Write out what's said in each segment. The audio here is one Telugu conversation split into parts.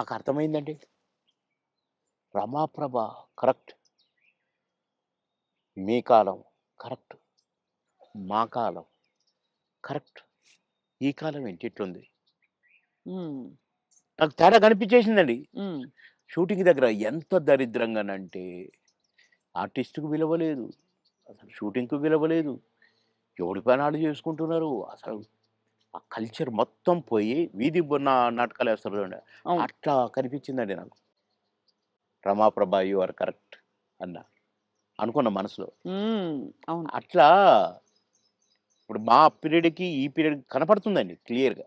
నాకు అర్థమైందండి రమాప్రభ కరెక్ట్. మీ కాలం కరెక్ట్. మా కాలం కరెక్ట్. ఈ కాలం ఏంటి ఇట్లుంది? నాకు తేడా కనిపించేసిందండి. షూటింగ్ దగ్గర ఎంత దరిద్రంగానంటే ఆర్టిస్ట్కు విలువ లేదు అసలు షూటింగ్కు విలువ లేదు ఎవడి పనాలు చేసుకుంటున్నారు? అసలు ఆ కల్చర్ మొత్తం పోయి వీధి బొన్న నాటకాలు వేస్తారు చూడండి. అట్లా కనిపించిందండి నాకు. రమాప్రభ యు ఆర్ కరెక్ట్ అన్న. అనుకున్న మనసులో. అట్లా ఇప్పుడు మా పీరియడ్కి ఈ పీరియడ్ కనపడుతుందండి క్లియర్గా.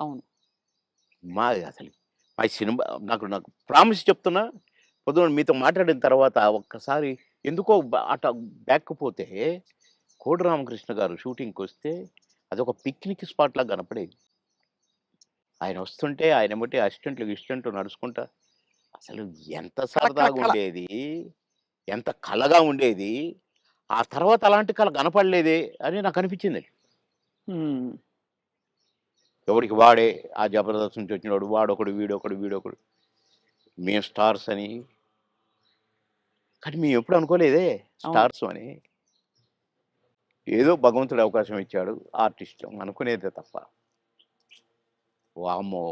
అవును. మా అసలు మా సినిమా నాకు నాకు ప్రామిస్ చెప్తున్నా పొద్దున మీతో మాట్లాడిన తర్వాత ఒక్కసారి ఎందుకో బ- అట బ్యాక్ పోతే కోడి రామకృష్ణ గారు షూటింగ్కి వస్తే అదొక పిక్నిక్ స్పాట్ లాగా కనపడేది ఆయన వస్తుంటే ఆయన బట్టి అసిస్టెంట్లు ఇస్టెంట్లు నడుచుకుంటా అసలు ఎంత సరదాగా. ఉండేది ఎంత కళగా ఉండేది ఆ తర్వాత అలాంటి కళ కనపడలేదే అని నాకు అనిపించింది. ఉమ్, ఎవడికి వాడే ఆ జబర్దస్త్ నుంచి వచ్చినవాడు వాడొకడు వీడొకడు వీడొకడు. మేము స్టార్స్ అని. కానీ మేము ఎప్పుడు అనుకోలేదే స్టార్స్ అని. ఏదో భగవంతుడు అవకాశం ఇచ్చాడు ఆర్టిస్ట్ అనుకునేదే తప్ప. వామ్మో!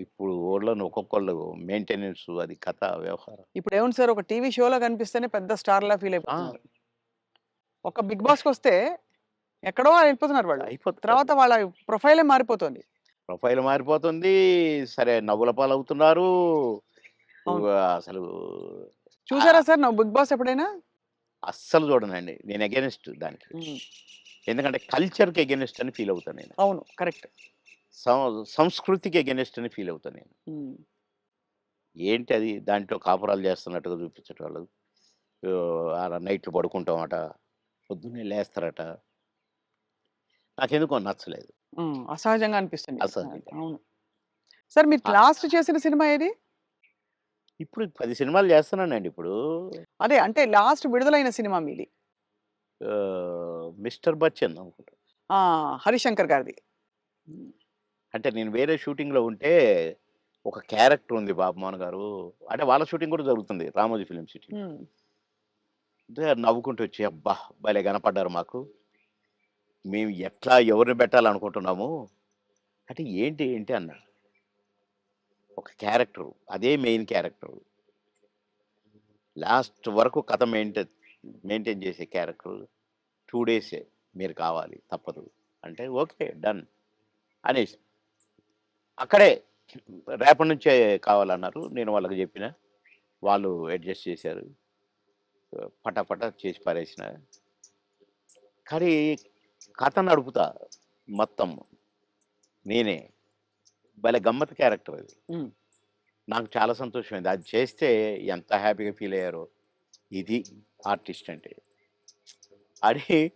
ఇప్పుడు ఊళ్ళో ఒక్కొక్కళ్ళు మెయింటెనెన్స్ అది కథ వ్యవహారం. ఇప్పుడు ఏముంది సార్ ఒక టీవీ షోలో కనిపిస్తేనే పెద్ద స్టార్ లా ఫీల్ అయిపోతున్నారు. ఒక బిగ్ బాస్కి వస్తే ఎక్కడో వెళ్ళిపోతున్నారు వాళ్ళు. అయిపోతుంది తర్వాత వాళ్ళ ప్రొఫైలే మారిపోతుంది. ప్రొఫైల్ మారిపోతుంది సరే నవ్వుల పాలవుతున్నారు. అసలు చూసారా సార్ నా బిగ్ బాస్ ఎప్పుడైనా? అస్సలు చూడనండి. నేను అగెనిస్ట్ దానికి. ఎందుకంటే కల్చర్కి అగెనిస్ట్ అని ఫీల్ అవుతాను నేను. అవును. కరెక్ట్. సంస్కృతికి అగెనిస్ట్ అని ఫీల్ అవుతాను నేను. ఏంటి అది? దాంట్లో కాపురాలు చేస్తున్నట్టుగా చూపించటం వాళ్ళు ఆ నైట్లు పడుకుంటామట పొద్దున్నే లేస్తారట. నాకెందుకో నచ్చలేదు. అసహజంగా అనిపిస్తుంది. అసహజంగా. అవును. సార్ మీరు. లాస్ట్ చేసిన సినిమా ఏది? ఇప్పుడు పది సినిమాలు చేస్తున్నానండి ఇప్పుడు. అదే అంటే లాస్ట్ విడుదలైన సినిమా మీది. ఆ, మిస్టర్ బచ్చన్ అనుకుంటా. ఆ, హరిశంకర్ గారిది. అంటే నేను వేరే షూటింగ్లో ఉంటే ఒక క్యారెక్టర్ ఉంది బాబుమోహన్ గారు. అంటే వాళ్ళ షూటింగ్ కూడా జరుగుతుంది రామోజీ ఫిలిం సిటీ ఉమ్, అంటే నవ్వుకుంటూ వచ్చి అబ్బా భలే కనపడ్డారు మాకు. మేము ఎట్లా ఎవరిని పెట్టాలనుకుంటున్నాము? అంటే ఏంటి ఏంటి అన్నాడు. ఒక క్యారెక్టర్. అదే మెయిన్ క్యారెక్టర్. లాస్ట్ వరకు కథ మెయింటైన్ మెయింటైన్ చేసే క్యారెక్టర్ టూ డేసే మీరు కావాలి తప్పదు. అంటే ఓకే డన్ అనేసి. అక్కడే రేపటి నుంచే కావాలన్నారు. నేను వాళ్ళకి చెప్పిన. వాళ్ళు అడ్జస్ట్ చేశారు. పటపట చేసి పారేసిన. కానీ కథ నడుపుతా మొత్తం నేనే. భలే గమ్మత్ క్యారెక్టర్ అది. నాకు చాలా సంతోషమైంది. అది చేస్తే ఎంత హ్యాపీగా ఫీల్ అయ్యారో. ఇది ఆర్టిస్ట్ అంటే. అది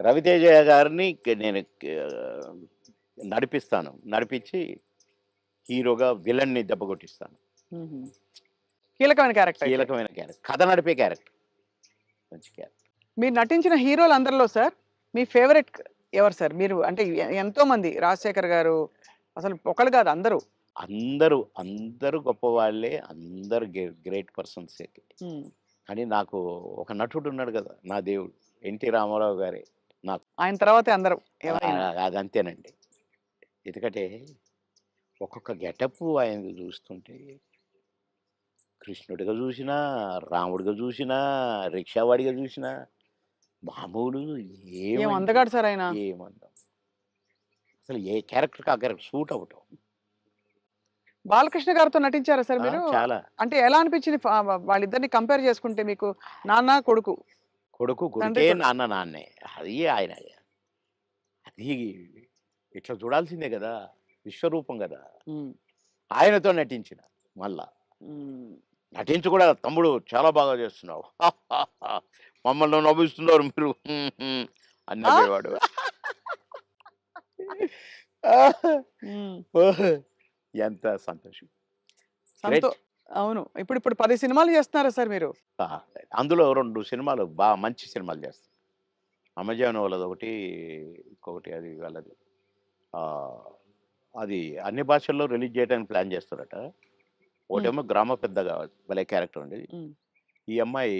రవితేజ గారిని నేను నడిపిస్తాను. నడిపించి హీరోగా విలన్ని దెబ్బ కొట్టిస్తాను. కీలకమైన క్యారెక్టర్ కీలకమైన క్యారెక్టర్. కథ నడిపే క్యారెక్టర్. మంచి క్యారెక్టర్. మీరు నటించిన హీరోలు అందరిలో సార్ మీ ఫేవరెట్ ఎవరు సార్? మీరు అంటే ఎంతో మంది రాజశేఖర్ గారు అసలు ఒకరు కాదు అందరూ. అందరూ అందరూ గొప్పవాళ్ళే అందరూ గ్రేట్ పర్సన్స్ కానీ నాకు ఒక నటుడు ఉన్నాడు కదా నా దేవుడు ఎన్టీ రామారావు గారే. ఆయన తర్వాతే అందరూ ఎవరైనా. ఆ- అది అంతేనండి. ఎందుకంటే ఒక్కొక్క గెటప్ ఆయన చూస్తుంటే కృష్ణుడిగా చూసినా రాముడిగా చూసినా రిక్షావాడిగా చూసినా మామూలు ఏం ఏం అందగాడు సార్ ఆయన? ఏమందాం? అసలు ఏ క్యారెక్టర్కి ఆ క్యారెక్టర్ సూట్ అవటం బాలకృష్ణ గారితో నటించారా సార్ మీరు? చాలా. అంటే ఎలా అనిపించింది వాళ్ళిద్దరిని కంపేర్ చేసుకుంటే మీకు నాన్న కొడుకు? కొడుకు కొడుకే. నాన్న నాన్నే. అది ఆయన అది ఇట్లా చూడాల్సిందే కదా. విశ్వరూపం కదా. ఆయనతో నటించిన మళ్ళా. నటించి కూడా తమ్ముడు చాలా బాగా చేస్తున్నావు. మమ్మల్ని నవ్విస్తున్నారు మీరు. హ్మ్, హ్మ్ అని నవ్వేవాడు. ఉమ్. ఎంత సంతోషం. సంతో అవును. ఇప్పుడు ఇప్పుడు పది సినిమాలు చేస్తున్నారా సార్ మీరు? అందులో రెండు సినిమాలు బాగా మంచి సినిమాలు చేస్తాను అమెజాన్ వాళ్ళది ఒకటి ఇంకొకటి అది వాళ్ళది. అది అన్ని భాషల్లో రిలీజ్ చేయడానికి ప్లాన్ చేస్తారట. ఒకటేమో గ్రామ పెద్దగా భలే క్యారెక్టర్ ఉమ్. ఈ అమ్మాయి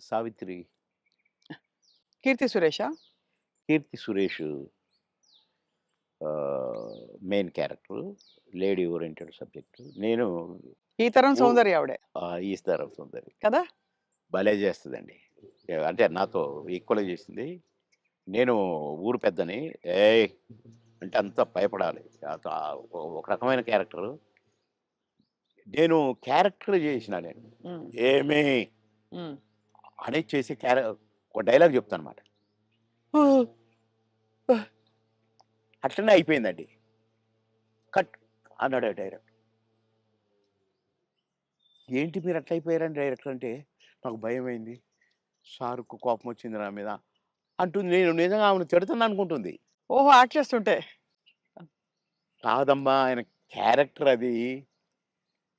సావిత్రి. కీర్తి సురేషా? Keerthy Suresh main character lady oriented subject నేను ఈ తరం సౌందర్య ఆవిడే. ఈస్తారు అవుతుంది కదా? భలే చేస్తుందండి. అంటే నాతో ఈక్వల్గా చేసింది. నేను ఊరు పెద్దని ఏ అంటే అంత భయపడాలి. ఒక- రకమైన క్యారెక్టర్ నేను క్యారెక్టర్ చేసిన నేను ఏమి. అనేది చేసి క్యారె ఒక డైలాగ్ చెప్తాను అనమాట అట్లనే అయిపోయిందండి. కట్ అన్నాడు డైరెక్టర్. ఏంటి మీరు అట్లా అయిపోయారని డైరెక్టర్ అంటే? నాకు భయం అయింది. సార్కు కోపం వచ్చింది నా మీద. అంటుంది నేను నిజంగా ఆమెను తిడుతున్నా అనుకుంటుంది. ఓహో యాక్ట్ చేస్తుంటే. కాదమ్మా ఆయన క్యారెక్టర్ అది.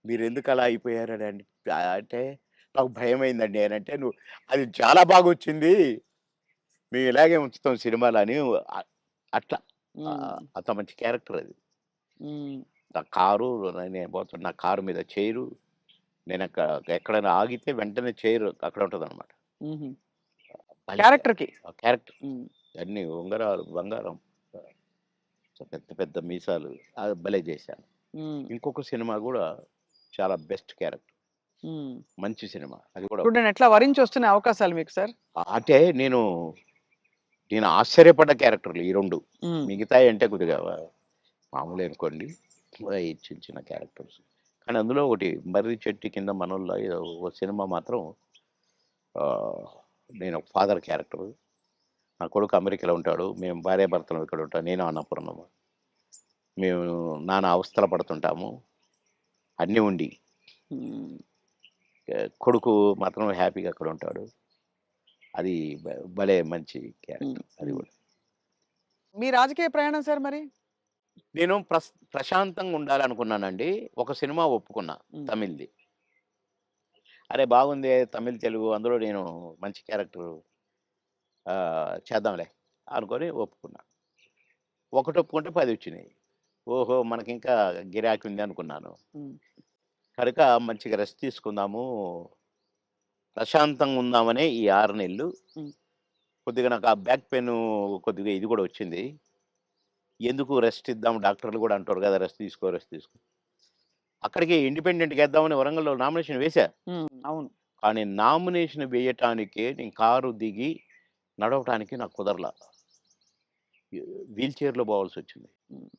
మీరు ఎందుకు అలా అయిపోయారని అంటే అంటే నాకు భయం అయిందండి. అని అంటే నువ్వు అది చాలా బాగా వచ్చింది మేము ఇలాగే ఉంచుతాం సినిమాలు అని అట్లా. అంత మంచి క్యారెక్టర్ అది. నా కారు నేను పోతున్నా నా కారు మీద చైరు. నేను అక్కడ ఎక్కడైనా ఆగితే వెంటనే చైరు అక్కడ ఉంటుంది అనమాట ఉమ్. క్యారెక్టర్. అన్ని ఉంగరాలు బంగారం పెద్ద పెద్ద మీసాలు అది భలే చేశాను. ఇంకొక సినిమా కూడా చాలా బెస్ట్ క్యారెక్టర్. మంచి సినిమా. అది కూడా ఎట్లా వరించి వస్తున్న అవకాశాలు మీకు సార్? అంటే నేను నేను ఆశ్చర్యపడ్డ క్యారెక్టర్లు ఈ రెండు. మిగతా అంటే కొద్దిగా మామూలు అనుకోండి. చిన్న చిన్న క్యారెక్టర్స్. కానీ అందులో ఒకటి మర్రి చెట్టు కింద మనోళ్ళ ఏదో ఒక సినిమా మాత్రం నేను ఒక ఫాదర్ క్యారెక్టర్. నా కొడుకు అమెరికాలో ఉంటాడు. మేము భార్య భర్తలు ఇక్కడ ఉంటాం. నేను అన్నపూర్ణమ్మ. మేము నానా అవస్థలు పడుతుంటాము. అన్నీ ఉండి. కొడుకు మాత్రం హ్యాపీగా అక్కడ ఉంటాడు. అది భలే మంచి క్యారెక్టర్ అది కూడా. మీ రాజకీయ ప్రయాణం సార్ మరి? నేను ప్రశాంతంగా ఉండాలనుకున్నానండి. ఒక సినిమా ఒప్పుకున్నా తమిళ్ది. అరే బాగుంది తమిళ్ తెలుగు అందులో నేను మంచి క్యారెక్టర్ చేద్దాంలే అనుకొని ఒప్పుకున్నా. ఒకటి ఒప్పుకుంటే పది వచ్చినాయి. ఓహో మనకి ఇంకా గిరాకీ ఉంది అనుకున్నాను. కనుక మంచిగా రెస్ట్ తీసుకుందాము ప్రశాంతంగా ఉందామనే ఈ ఆరు నెలలు. ఉమ్. కొద్దిగా నాకు ఆ బ్యాక్ పెయిన్ కొద్దిగా ఇది కూడా వచ్చింది. ఎందుకు రెస్ట్ ఇద్దాం? డాక్టర్లు కూడా అంటారు కదా రెస్ట్ తీసుకో రెస్ట్ తీసుకో. అక్కడికి ఇండిపెండెంట్గా వేద్దామని వరంగల్లో నామినేషన్ వేశా. ఉమ్, అవును. కానీ నామినేషన్ వేయటానికే నేను కారు దిగి నడవటానికి నాకు కుదరలా. వీల్ చైర్లో పోవాల్సి వచ్చింది. ఉమ్.